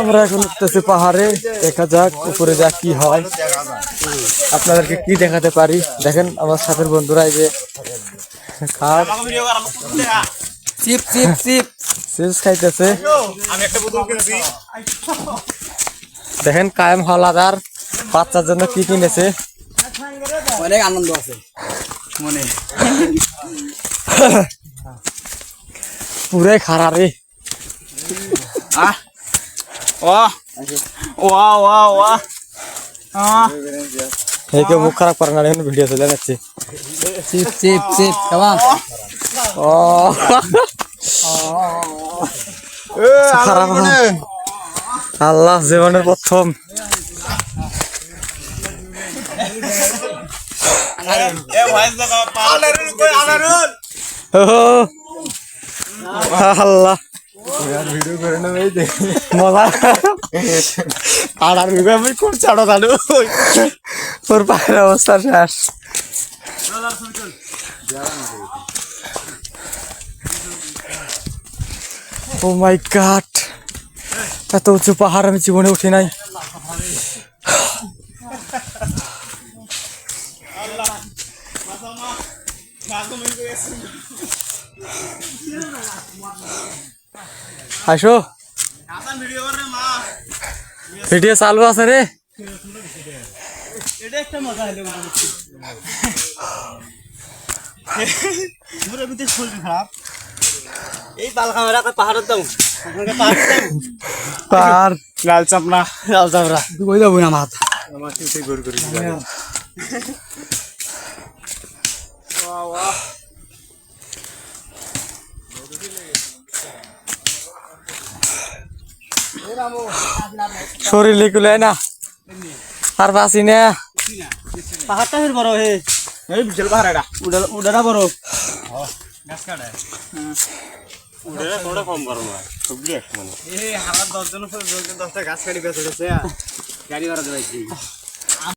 আমরা এখন উঠতেছি পাহাড়ে দেখা যাক উপরে যা কি হয়। আপনাদেরকে কি দেখাতে পারি? দেখেন আমার সাথের বন্ধুরা এই যে খাট চিপ চিপ চিপ চিপস খাইতেছে। দেখেন কায়েম হলাদার বাচ্চার জন্য কি কিনেছে। অনেক আনন্দ আছে মনে। পুরে খারা রে। আহ। ওয়া ওয়া ওয়া ওয়া আহ। এই কেউ মুখ খারাপ করে না দেখুন ভিডিও চলে যাচ্ছে চিপ চিপ চিপ কেমন ও। খারাপ আল্লাহ জীবনের প্রথম। এ ভাই দাদা আনারুল কই আনারুল ও আল্লাহ মজা আর আর আমি কোন ছাড়ো দাদু ওর পায়ের অবস্থা শেষ ও মাই গড এত উঁচু পাহাড় আমি জীবনে উঠি নাই আসো। ভিডিও চালু আছে রে। এই পাহাড়ের দাও পাহাড়। লাল চাপনা লাল চাপড়া। কই যাব না মাত আমার গোল করে শরীর লিকুলে না। আর বাসি না। পাহাড়টা ফের বড় হে। এই বিশাল পাহাড় এটা। উড়া উড়াটা বড় গাছ কাটে উড়ে থোড়া কম করো না সবজি এক মানে। এই হালাত দশ জন দশ জন গাছ কাটি বেঁচে গেছে গাড়ি ভাড়া দেওয়াইছি